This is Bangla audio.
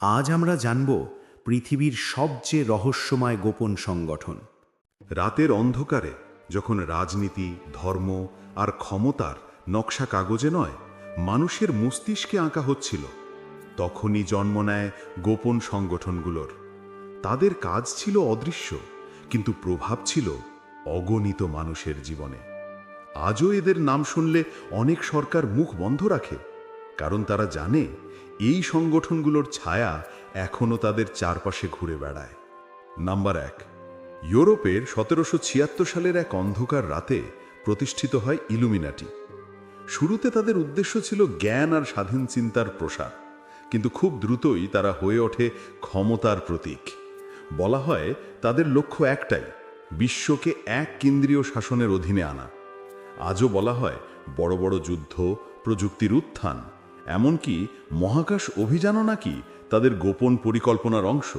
আজ আমরা জানব পৃথিবীর সবচেয়ে রহস্যময় গোপন সংগঠন। রাতের অন্ধকারে, যখন রাজনীতি, ধর্ম আর ক্ষমতার নকশা কাগজে নয়, মানুষের মস্তিষ্কে আঁকা হচ্ছিল, তখনই জন্ম নেয় গোপন সংগঠনগুলোর। তাদের কাজ ছিল অদৃশ্য, কিন্তু প্রভাব ছিল অগণিত মানুষের জীবনে। আজও এদের নাম শুনলে অনেক সরকার মুখ বন্ধ রাখে। কারণ তারা জানে এই সংগঠনগুলোর ছায়া এখনও তাদের চারপাশে ঘুরে বেড়ায়। নাম্বার এক, ইউরোপের সতেরোশো ছিয়াত্তর সালের এক অন্ধকার রাতে প্রতিষ্ঠিত হয় ইলুমিনাটি। শুরুতে তাদের উদ্দেশ্য ছিল জ্ঞান আর স্বাধীন চিন্তার প্রসার, কিন্তু খুব দ্রুতই তারা হয়ে ওঠে ক্ষমতার প্রতীক। বলা হয় তাদের লক্ষ্য একটাই, বিশ্বকে এক কেন্দ্রীয় শাসনের অধীনে আনা। আজও বলা হয় বড় বড় যুদ্ধ, প্রযুক্তির উত্থান এমনকি মহাকাশ অভিযানও নাকি তাদের গোপন পরিকল্পনার অংশ।